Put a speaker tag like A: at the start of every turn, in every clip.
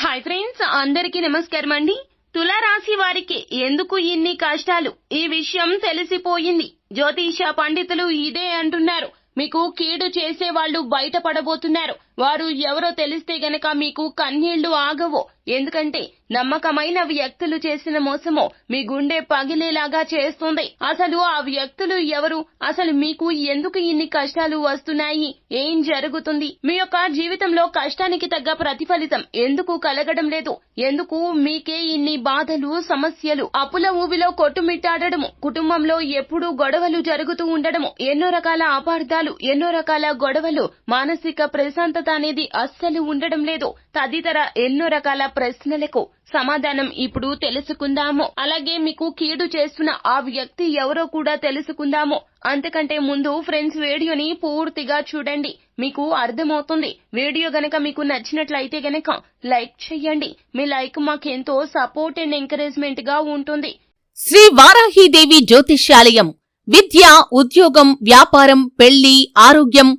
A: Hi friends అందరికీ నమస్కారం అండి. తులారాశి వారికి ఎందుకు ఇన్ని కష్టాలు? ఈ విషయం తెలిసిపోయింది. జ్యోతిష పండితులు ఇదే అంటున్నారు. మీకు కీడు చేసే వాళ్ళు బయటపడబోతున్నారు. వారు ఎవరో తెలిస్తే గనక మీకు కన్నీళ్ళు ఆగవు. ఎందుకంటే నమ్మకమైన వ్యక్తులు చేసిన మోసము మీ గుండె పగిలేలాగా చేస్తుంది. అసలు ఆ వ్యక్తులు ఎవరు? అసలు మీకు ఎందుకు ఇన్ని కష్టాలు వస్తున్నాయి? ఏం జరుగుతుంది? మీ యొక్క జీవితంలో కష్టానికి తగ్గ ప్రతిఫలితం ఎందుకు కలగడం లేదు? ఎందుకు మీకే ఇన్ని బాధలు సమస్యలు? అప్పుల ఊబిలో కొట్టుమిట్టాడము కుటుంబంలో ఎప్పుడూ గొడవలు జరుగుతూ ఉండడము ఎన్నో రకాల అపార్థాలు ఎన్నో రకాల గొడవలు మానసిక ప్రశాంతత అనేది అస్సలు ఉండడం లేదు. తదితర ఎన్నో రకాల ప్రశ్నలకు సమాధానం ఇప్పుడు తెలుసుకుందాము. అలాగే మీకు కీడు చేస్తున్న ఆ వ్యక్తి ఎవరో కూడా తెలుసుకుందాము. అంతకంటే ముందు ఫ్రెండ్స్ వీడియోని పూర్తిగా చూడండి. మీకు అర్థమవుతుంది. వీడియో గనక మీకు నచ్చినట్లయితే గనక లైక్ చేయండి. మీ లైక్ మాకెంతో సపోర్ట్ అండ్ ఎంకరేజ్మెంట్గా ఉంటుంది.
B: శ్రీ వారాహీదేవి జ్యోతిష్యాలయం. విద్య ఉద్యోగం వ్యాపారం పెళ్ళి ఆరోగ్యం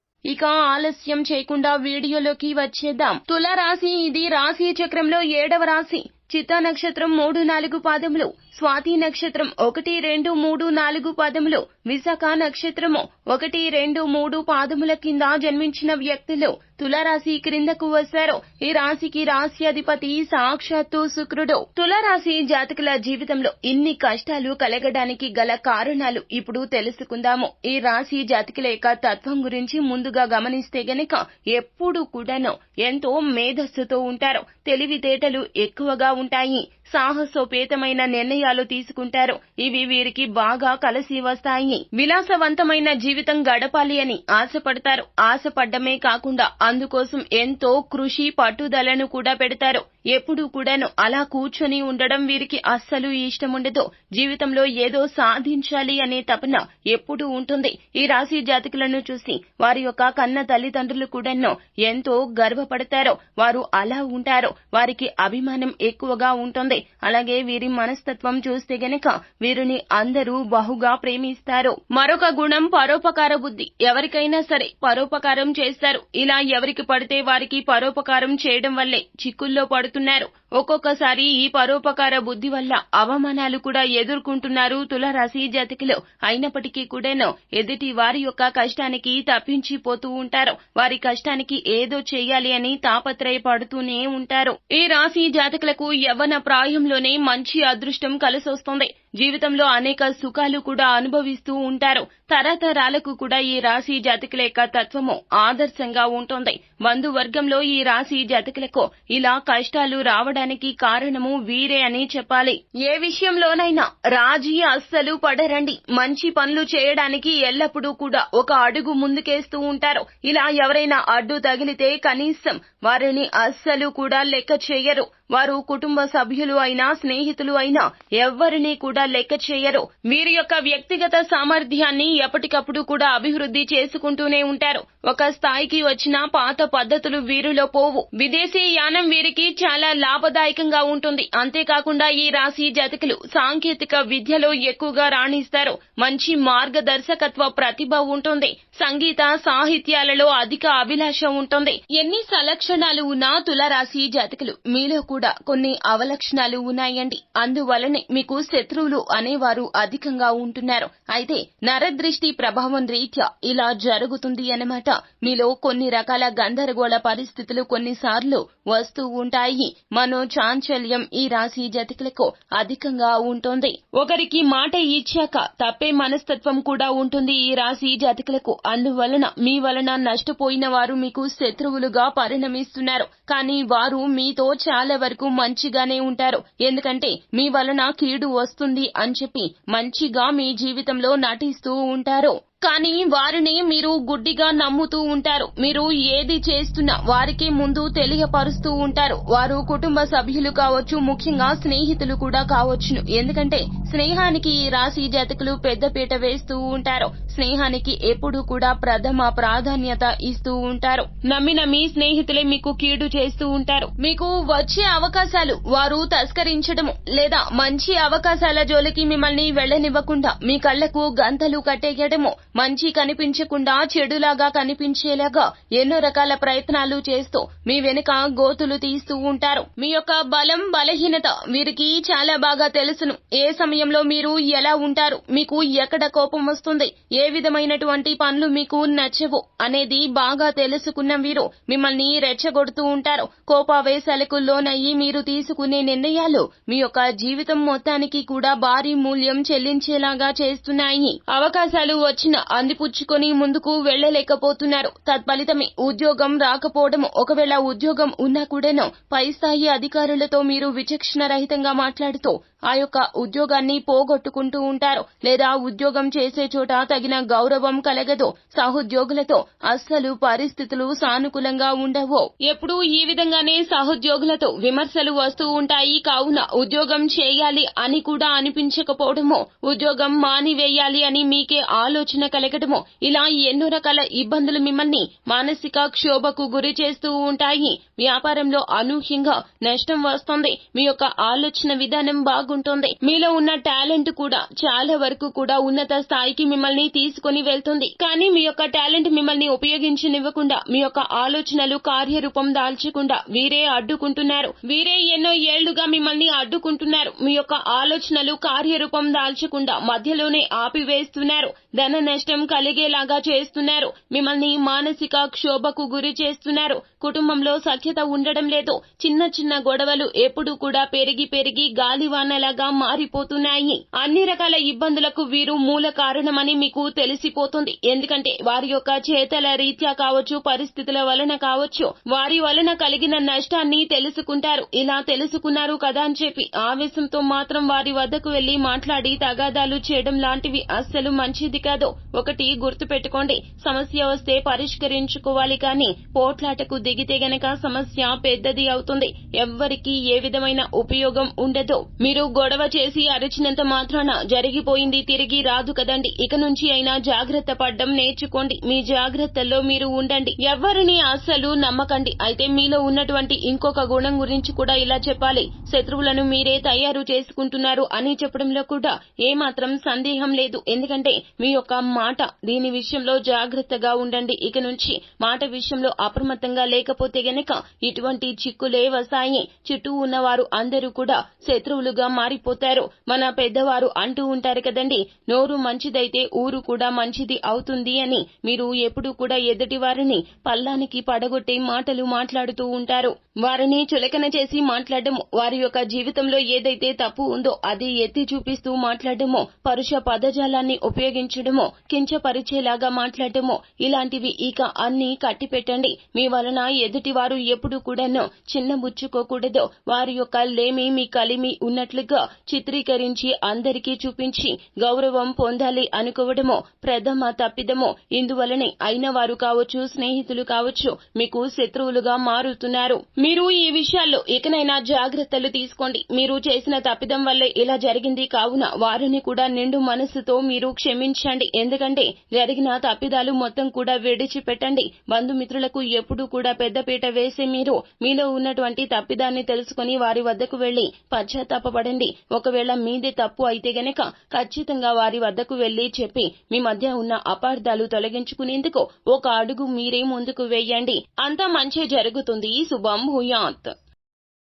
A: ఇక ఆలస్యం చేయకుండా వీడియోలోకి వచ్చేద్దాం. తుల రాశి ఇది రాశి చక్రంలో ఏడవ రాశి. చిత్తా నక్షత్రం మూడు నాలుగు పాదములు స్వాతి నక్షత్రం ఒకటి రెండు మూడు నాలుగు పాదములు విశాఖ నక్షత్రము ఒకటి రెండు మూడు పాదముల కింద జన్మించిన వ్యక్తులు తులరాశి క్రిందకు వస్తారు. ఈ రాశికి రాశి అధిపతి సాక్షాత్తు శుక్రుడు. తులరాశి జాతకుల జీవితంలో ఇన్ని కష్టాలు కలగడానికి గల కారణాలు ఇప్పుడు తెలుసుకుందాము. ఈ రాశి జాతకుల యొక్క తత్వం గురించి ముందుగా గమనిస్తే గనక ఎప్పుడు కూడాను ఎంతో మేధస్సుతో ఉంటారు. తెలివితేటలు ఎక్కువగా ఉంటాయి సాహసోపేతమైన నిర్ణయాలు తీసుకుంటారు. ఇవి వీరికి బాగా కలిసి వస్తాయి. విలాసవంతమైన జీవితం గడపాలి అని ఆశపడతారు. ఆశపడ్డమే కాకుండా అందుకోసం ఎంతో కృషి పట్టుదలను కూడా పెడతారు. ఎప్పుడూ కూడాను అలా కూర్చొని ఉండడం వీరికి అస్సలు ఇష్టముండదు. జీవితంలో ఏదో సాధించాలి అనే తపన ఎప్పుడూ ఉంటుంది. ఈ రాశి జాతకులను చూసి వారి యొక్క కన్న తల్లిదండ్రులు కూడాను ఎంతో గర్వపడతారు. వారు అలా ఉంటారు. వారికి అభిమానం ఎక్కువగా ఉంటుంది. అలాగే వీరి మనస్తత్వం చూస్తే గనక వీరిని అందరూ బహుగా ప్రేమిస్తారు. మరొక గుణం పరోపకార బుద్ధి. ఎవరికైనా సరే పరోపకారం చేస్తారు. ఇలా ఎవరికి పడితే వారికి పరోపకారం చేయడం వల్లే చిక్కుల్లో పడుతున్నారు. ఒక్కొక్కసారి ఈ పరోపకార బుద్ధి వల్ల అవమానాలు కూడా ఎదుర్కొంటున్నారు తులరాశి జాతకులు. అయినప్పటికీ కూడాను ఎదుటి వారి యొక్క కష్టానికి తప్పించిపోతూ ఉంటారు. వారి కష్టానికి ఏదో చేయాలి అని తాపత్రయపడుతూనే ఉంటారు. ఈ రాశి జాతకులకు యవ్వన ప్రాయంలోనే మంచి అదృష్టం కలిసొస్తుంది. జీవితంలో అనేక సుఖాలు కూడా అనుభవిస్తూ ఉంటారు. తరతరాలకు కూడా ఈ రాశి జాతకుల యొక్క తత్వము ఆదర్శంగా ఉంటుంది. బంధువర్గంలో ఈ రాశి జాతకులకు ఇలా కష్టాలు రావడం రావడానికి కారణము వీరే అని చెప్పాలి. ఏ విషయంలోనైనా రాజీ అస్సలు పడరండి. మంచి పనులు చేయడానికి ఎల్లప్పుడూ కూడా ఒక అడుగు ముందుకేస్తూ ఉంటారు. ఇలా ఎవరైనా అడ్డు తగిలితే కనీసం వారిని అస్సలు కూడా లెక్క చేయరు. వారు కుటుంబ సభ్యులు అయినా స్నేహితులు అయినా ఎవ్వరినీ కూడా లెక్క చేయరు. వీరి యొక్క వ్యక్తిగత సామర్థ్యాన్ని ఎప్పటికప్పుడు కూడా అభివృద్ధి చేసుకుంటూనే ఉంటారు. ఒక స్థాయికి వచ్చిన పాత పద్ధతులు వీరిలో పోవు. విదేశీ యానం వీరికి చాలా లాభదాయకంగా ఉంటుంది. అంతేకాకుండా ఈ రాశి జాతకులు సాంకేతిక విద్యలో ఎక్కువగా రాణిస్తారు. మంచి మార్గదర్శకత్వ ప్రతిభ ఉంటుంది. సంగీత సాహిత్యాలలో అధిక అభిలాష ఉంటుంది. ఎన్ని సలక్షణాలు ఉన్నా తులరాశి జాతకులు మీలో కూడా కొన్ని అవలక్షణాలు ఉన్నాయండి. అందువలనే మీకు శత్రువులు అనేవారు అధికంగా ఉంటున్నారు. అయితే నరదృష్టి ప్రభావం రీత్యా ఇలా జరుగుతుంది అన్నమాట. మీలో కొన్ని రకాల గందరగోళ పరిస్థితులు కొన్నిసార్లు వస్తూ ఉంటాయి. మనో చాంచల్యం ఈ రాశి జతికలకు అధికంగా ఉంటుంది. ఒకరికి మాట ఇచ్చాక తప్పే మనస్తత్వం కూడా ఉంటుంది ఈ రాశి జాతకులకు. అందువలన మీ వలన నష్టపోయిన వారు మీకు శత్రువులుగా పరిణమిస్తున్నారు. కానీ వారు మీతో చాలా వరకు మంచిగానే ఉంటారు. ఎందుకంటే మీ వలన కీడు వస్తుంది అని చెప్పి మంచిగా మీ జీవితంలో నటిస్తూ ఉంటారు. కానీ వారిని మీరు గుడ్డిగా నమ్ముతూ ఉంటారు. మీరు ఏది చేస్తున్నా వారికి ముందు తెలియపరుస్తూ ఉంటారు. వారు కుటుంబ సభ్యులు కావచ్చు ముఖ్యంగా స్నేహితులు కూడా కావచ్చును. ఎందుకంటే స్నేహానికి ఈ రాశి జాతకులు పెద్దపీట వేస్తూ ఉంటారు. స్నేహానికి ఎప్పుడూ కూడా ప్రథమ ప్రాధాన్యత ఇస్తూ ఉంటారు. నమ్మిన మీ స్నేహితులే మీకు కీడు చేస్తూ ఉంటారు. మీకు వచ్చే అవకాశాలు వారు తస్కరించడము లేదా మంచి అవకాశాల జోలికి మిమ్మల్ని వెళ్ళనివ్వకుండా మీ కళ్ళకు గంతలు కట్టేయడము మంచి కనిపించకుండా చెడులాగా కనిపించేలాగా ఎన్నో రకాల ప్రయత్నాలు చేస్తూ మీ వెనుక గోతులు తీస్తూ ఉంటారు. మీ యొక్క బలం బలహీనత వీరికి చాలా బాగా తెలుసును. ఏ సమయంలో మీరు ఎలా ఉంటారు? మీకు ఎక్కడ కోపం వస్తుంది? ఏ విధమైనటువంటి పనులు మీకు నచ్చవు అనేది బాగా తెలుసుకున్న వీరు మిమ్మల్ని రెచ్చగొడుతూ ఉంటారు. కోపావేశాలకు లోనయ్యి మీరు తీసుకునే నిర్ణయాలు మీ యొక్క జీవితం మొత్తానికి కూడా భారీ మూల్యం చెల్లించేలాగా చేస్తున్నాయి. అవకాశాలు వచ్చిన అందిపుచ్చుకొని ముందుకు వెళ్ళలేకపోతున్నారు తత్ఫలితమే ఉద్యోగం రాకపోవడం ఒకవేళ ఉద్యోగం ఉన్నా కూడాను పై స్థాయి అధికారులతో మీరు విచక్షణ రహితంగా మాట్లాడుతూ ఆ యొక్క ఉద్యోగాన్ని పోగొట్టుకుంటూ ఉంటారు. లేదా ఉద్యోగం చేసే చోట తగిన గౌరవం కలగదు. సహోద్యోగులతో అస్సలు పరిస్థితులు సానుకూలంగా ఉండవు. ఎప్పుడూ ఈ విధంగానే సహోద్యోగులతో విమర్శలు వస్తూ ఉంటాయి. కావున ఉద్యోగం చేయాలి అని కూడా అనిపించకపోవడము ఉద్యోగం మానివేయాలి అని మీకే ఆలోచన కలగడము ఇలా ఎన్నో రకాల ఇబ్బందులు మిమ్మల్ని మానసిక క్షోభకు గురి చేస్తూ ఉంటాయి. వ్యాపారంలో అనూహ్యంగా నష్టం వస్తుంది. మీ యొక్క ఆలోచన విధానం బాగుంటుంది. మీలో ఉన్న టాలెంట్ కూడా చాలా వరకు కూడా ఉన్నత స్థాయికి మిమ్మల్ని తీసుకుని వెళ్తుంది. కానీ మీ యొక్క టాలెంట్ మిమ్మల్ని ఉపయోగించనివ్వకుండా మీ యొక్క ఆలోచనలు కార్యరూపం దాల్చకుండా వీరే అడ్డుకుంటున్నారు. వీరే ఎన్నో ఏళ్ళుగా మిమ్మల్ని అడ్డుకుంటున్నారు. మీ యొక్క ఆలోచనలు కార్యరూపం దాల్చకుండా మధ్యలోనే ఆపివేస్తున్నారు. ధన నష్టం కలిగేలాగా చేస్తున్నారు. మిమ్మల్ని మానసిక క్షోభకు గురి చేస్తున్నారు. కుటుంబంలో సఖ్యత ఉండడం లేదు. చిన్న చిన్న గొడవలు ఎప్పుడూ కూడా పెరిగి పెరిగి గాలివానలాగా మారిపోతున్నాయి. అన్ని రకాల ఇబ్బందులకు వీరు మూల కారణమని మీకు తెలిసిపోతుంది. ఎందుకంటే వారి యొక్క చేతల రీత్యా కావచ్చు పరిస్థితుల వలన కావచ్చు వారి వలన కలిగిన నష్టాన్ని తెలుసుకుంటారు. ఇలా తెలుసుకున్నారు కదా అని చెప్పి ఆవేశంతో మాత్రం వారి వద్దకు వెళ్ళి మాట్లాడి తగాదాలు చేయడం లాంటివి అస్సలు మంచిది కాదు. ఒకటి గుర్తు పెట్టుకోండి సమస్య వస్తే పరిష్కరించుకోవాలి కానీ పోట్లాటకు దిగితే గనక సమస్య పెద్దది అవుతుంది. ఎవ్వరికి ఏ విధమైన ఉపయోగం ఉండదు. మీరు గొడవ చేసి అరిచినంత మాత్రాన జరిగిపోయింది తిరిగి రాదు కదండి. ఇక నుంచి అయినా జాగ్రత్త పడ్డం నేర్చుకోండి. మీ జాగ్రత్తల్లో మీరు ఉండండి. ఎవరిని అస్సలు నమ్మకండి. అయితే మీలో ఉన్నటువంటి ఇంకొక గుణం గురించి కూడా ఇలా చెప్పాలి. శత్రువులను మీరే తయారు చేసుకుంటున్నారు అని చెప్పడంలో కూడా ఏమాత్రం సందేహం లేదు. ఎందుకంటే మీ యొక్క మాట దీని విషయంలో జాగ్రత్తగా ఉండండి. ఇక నుంచి మాట విషయంలో అప్రమత్తంగా లేకపోతే గనక ఇటువంటి చిక్కులే వస్తాయి. చుట్టూ ఉన్నవారు అందరూ కూడా శత్రువులుగా మారిపోతారు. మన పెద్దవారు అంటూ ఉంటారు కదండి నోరు మంచిదైతే ఊరు కూడా మంచిది అవుతుంది అని మీరు ఎప్పుడూ కూడా ఎదుటి వారిని పల్లానికి పడగొట్టే మాటలు మాట్లాడుతూ ఉంటారు. వారిని చులకన చేసి మాట్లాడడం వారి యొక్క జీవితంలో ఏదైతే తప్పు ఉందో అది ఎత్తి చూపిస్తూ మాట్లాడమో పరుష పదజాలాన్ని ఉపయోగించడమో కించపరిచేలాగా మాట్లాడటమో ఇలాంటివి ఇక అన్ని కట్టిపెట్టండి. మీ వలన ఎదుటి వారు ఎప్పుడు కూడాను చిన్నబుచ్చుకోకూడదు వారి యొక్క లేమి మీ కలిమి ఉన్నట్లుగా చిత్రీకరించి అందరికీ చూపించి గౌరవం పొందాలి అనుకోవడమో ప్రథమ తప్పిదమో. ఇందువలనే అయిన వారు కావచ్చు స్నేహితులు కావచ్చు మీకు శత్రువులుగా మారుతున్నారు. మీరు ఈ విషయాల్లో ఇకనైనా జాగ్రత్తలు తీసుకోండి. మీరు చేసిన తప్పిదం వల్లే ఇలా జరిగింది. కావున వారిని కూడా నిండు మనసుతో మీరు క్షమించండి. ఎందుకంటే జరిగిన తప్పిదాలు మొత్తం కూడా విడిచిపెట్టండి. బంధుమిత్రులకు ఎప్పుడూ కూడా పెద్దపీట వేసే మీరు మీలో ఉన్నటువంటి తప్పిదాన్ని తెలుసుకుని వారి వద్దకు వెళ్ళి పశ్చాత్తాపడండి ఒకవేళ మీదే తప్పు అయితే గనక ఖచ్చితంగా వారి వద్దకు వెళ్ళి చెప్పి మీ మధ్య ఉన్న అపార్థాలు తొలగించుకునేందుకు ఒక అడుగు మీరే ముందుకు వేయండి. అంతా మంచి జరుగుతుంది. శుభం భూయాత్.